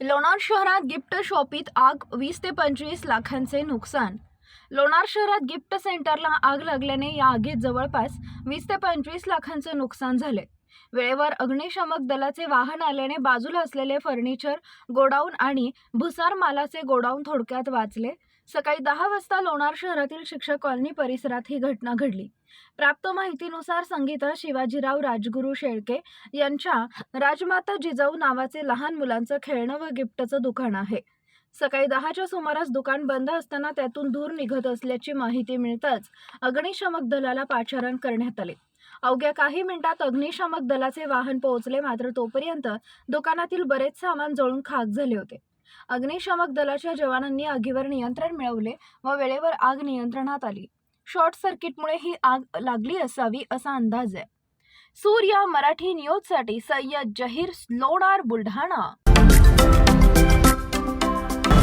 लोणार शहरात गिफ्ट शॉपीत आग वीस ते पंचवीस लाखांचे नुकसान. लोणार शहरात गिफ्ट सेंटरला आग लागल्याने या आगीत जवळपास वीस ते पंचवीस लाखांचे नुकसान झाले. वेळेवर अग्निशमक दलाचे वाहन आल्याने बाजूला असलेले फर्निचर गोडाऊन आणि भुसार मालाचे गोडाऊन थोडक्यात वाचले. सकाळी दहा वाजता लोणार शहरातील शिक्षक कॉलनी परिसरात ही घटना घडली. प्राप्त माहितीनुसार संगीता शिवाजीराव राजगुरू शेळके यांच्या राजमाता जिजाऊ नावाचे लहान मुलांचं खेळणं व गिफ्टचं दुकान आहे. सकाळी दहाच्या सुमारास दुकान बंद असताना त्यातून धूर निघत असल्याची माहिती मिळताच अग्निशमक दलाला पाचारण करण्यात आले. अवघ्या काही मिनिटात अग्निशामक दलाचे वाहन पोहोचले मात्र तोपर्यंत दुकानातील बरेच सामान जळून खाक झाले होते. अग्निशामक दलाच्या जवानांनी आगीवर नियंत्रण मिळवले व वेळेवर आग नियंत्रणात आली. शॉर्ट सर्किटमुळे ही आग लागली असावी असा अंदाज आहे. सूर्या मराठी न्यूजसाठी सय्यद जहीर लोणार बुलढाणा.